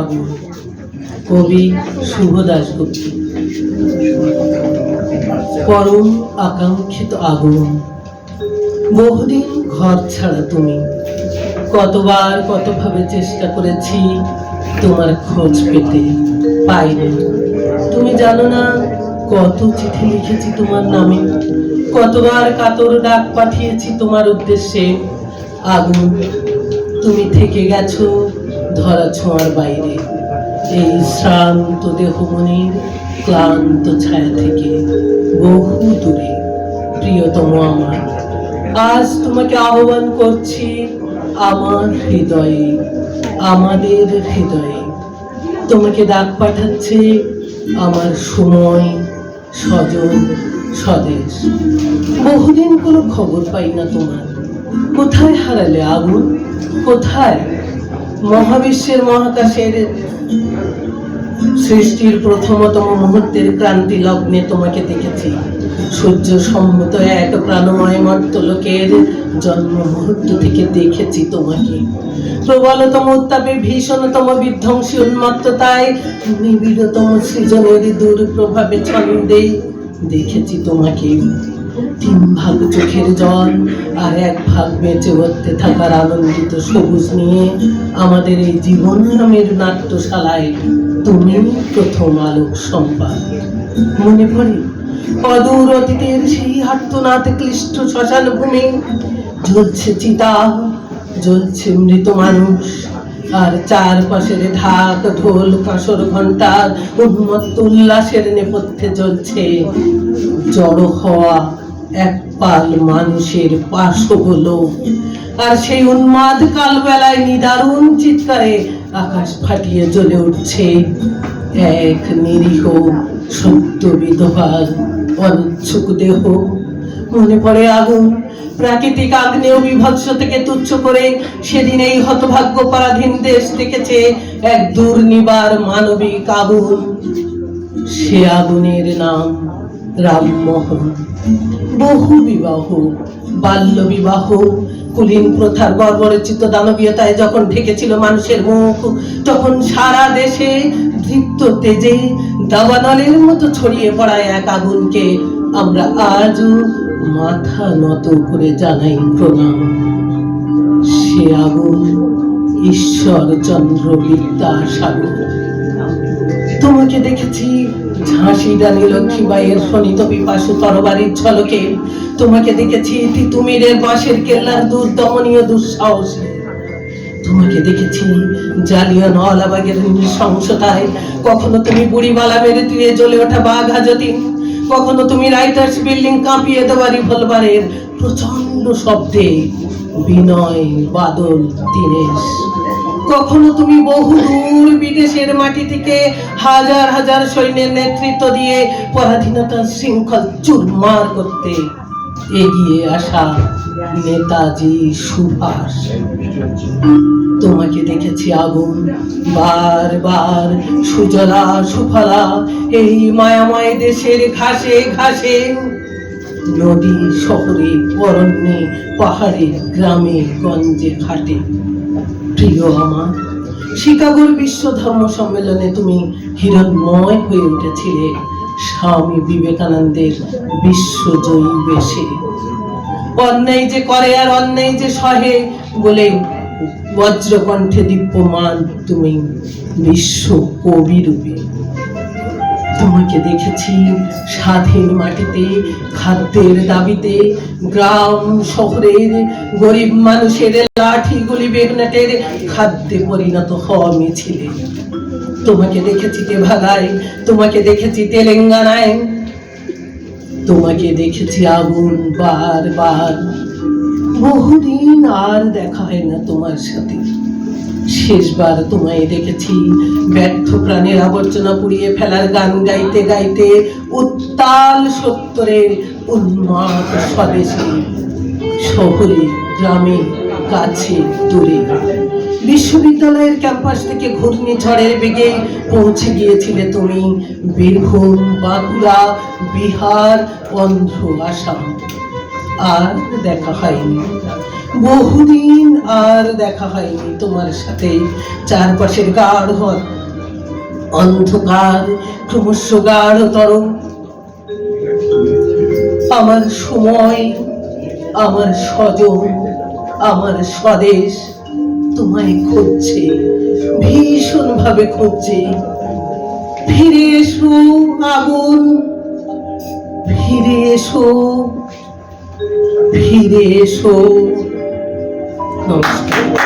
আগুন কবি শুভ দাশগুপ্ত। পরম আকাঙ্ক্ষিত আগুন বহুদিন ঘর ছাড়া তুমি। কতবার কতভাবে চেষ্টা করেছি তোমার খোঁজ পেতে পাইনি। তুমি জানো না, কত চিঠি লিখেছি তোমার নামে। কতবার কাতর ডাক পাঠিয়েছি তোমার উদ্দেশ্যে। আগুন, তুমি থেকে গেছো ধরা ছোঁয়ার বাইরে। এই শ্রান্ত দেহমনির ক্লান্ত ছায়া থেকে বহু দূরে, প্রিয়তম আমার। আজ তোমাকে আহ্বান করছি আমার হৃদয়ে, আমাদের হৃদয়ে। তোমাকে ডাক পাঠাচ্ছে আমার সময় স্বজন স্বদেশ। বহুদিন কোনো খবর পাই না তোমার। কোথায় হারালে আগুন? কোথায় মহাবিশ্বের মহাকাশের সৃষ্টির প্রথমতম মুহূর্তের ক্রান্তি লগ্নে তোমাকে দেখেছি। সূর্য সম্মত এক প্রাণময় মর্তলোকের জন্ম মুহূর্ত থেকে দেখেছি তোমাকে। প্রবলতম উত্তাপে, ভীষণতম বিধ্বংসী উন্মত্ততায়, নিবিড়তম সৃজনের দূর প্রভাবে ছন্দে দেখেছি তোমাকে। তিন ভাগ চোখের জল আর এক ভাগ বেঁচে উঠতে থাকার আনন্দিত সবুজ নিয়ে আমাদের এই জীবন নামের নাট্যশালায় তুমি প্রথম আলোক সম্পাদ। মনে পড়ে, অদূর অতীতের সেই আত্মনাথ ক্লিষ্ট শ্মশান ভূমি, জ্বলছে চিতা জ্বলছে মৃত মানুষ, আর চারপাশের ঢাক, ঢোল, কাঁসর ঘণ্টার উন্মত্ত উল্লাসের নেপথ্যে জ্বলছে জড়ো হওয়া এক পাল মানুষের পাশগুলো আর সেই উন্মাদ কালবেলায় নিদারুণ চিৎকারে আকাশ ফাটিয়ে জ্বলে উঠছে। এক নিরীহ সত্য বিধবার অনিচ্ছুক দেহ। মনে পড়ে আগুন। প্রাকৃতিক আগ্নেয় বিভৎস থেকে তুচ্ছ করে সেদিন এই হতভাগ্য পরাধীন দেশ দেখেছে এক দুর্নিবার মানবিক আগুন। সে আগুনের নাম রামমোহন। বহু বিবাহ বাল্য বিবাহ কুলীন প্রথার বর্বরচিত দানবীয়তায় যখন ঢেকেছিল মানুষের মুখ, তখন সারা দেশে দৃপ্ত তেজে দাবানলের মতো ছড়িয়ে পড়া এক আগুনকে আমরা আজও মাথা নত করে জানাই প্রণাম। সে আগুন ঈশ্বরচন্দ্র বিদ্যাসাগর তোমাকে দেখেছি ঝাঁসি রানী লক্ষ্মীবাইয়ের শোনিত পিপাসু তরবারির ঝলকে। তোমাকে দেখেছি তিতুমিরের বাঁশের কেল্লার দুর্দমনীয় দুঃসাহসে। তোমাকে দেখেছি জালিয়ান ওয়ালাবাগের নৃশংসতায়। কখনো তুমি বুড়িমালা মেরে তীরে জ্বলে ওঠা বাঘ হাজতিন কখনো তুমি রাইটার্স বিল্ডিং কাঁপিয়ে দেওয়া রিভলভারের প্রচণ্ড শব্দে বিনয় বাদল দীনেশ। কখনো তুমি বহু দূর বিদেশের মাটি থেকে হাজার হাজার সৈন্যের নেতৃত্ব দিয়ে পরাধীনতার শৃঙ্খল চুরমার করতে এগিয়ে আসা নেতাজি সুভাষ। তোমাকে দেখেছি আগুন। বারবার সুজলা সুফলা, এই মায়াময় দেশের ঘাসে ঘাসে। নদী শহরে অরণ্যে, পাহাড়ে, গ্রামে, গঞ্জে, ঘাটে। প্রিয় আমার, শিকাগোর বিশ্ব ধর্ম সম্মেলনে তুমি হিরণময় হয়ে উঠেছিলে স্বামী বিবেকানন্দের বিশ্বজয়ী বেশে। অন্যায় যে করে আর অন্যায় যে সহে বলে বজ্রকণ্ঠে দিব্যমান তুমি বিশ্ব কবি রূপে তোমাকে দেখেছি স্বাধীন মাটিতে, খাদ্যের দাবিতে, গ্রাম শহরের গরিব মানুষের লাঠি গুলি বেগনাটের খাদ্যে পরিণত হওয়া মিছিলে তোমাকে দেখেছি তেভাগায় তোমাকে দেখেছি তেলেঙ্গানায়, তোমাকে দেখেছি আগুন বার বার বহুদিন আর দেখা হয় না তোমার সাথে। শেষবার তোমায় দেখেছি। ব্যর্থ প্রাণের আবর্জনা পুড়িয়ে ফেলার গান গাইতে গাইতে উত্তাল সত্তরের উন্মাদ স্বদেশে, শহরে, গ্রামে, কাছে, দূরে। বিশ্ববিদ্যালয়ের ক্যাম্পাস থেকে ঘূর্ণিঝড়ের বেগে পৌঁছে গিয়েছিলে তুমি, বীরভূম, বাঁকুড়া, বিহার, অন্ধ্র, আসাম। আর দেখা হয়নি। বহুদিন আর দেখা হয়নি তোমার সাথে। চারপাশের গাঢ় অন্ধকার, ক্রমশ গাঢ়তর আমার সময়, আমার স্বজন, আমার স্বদেশ তোমায় খুঁজছে ভীষণ ভাবে খুঁজছে। ফিরে এসো, আগুন। ফিরে এসো ফিরে এসো। todos.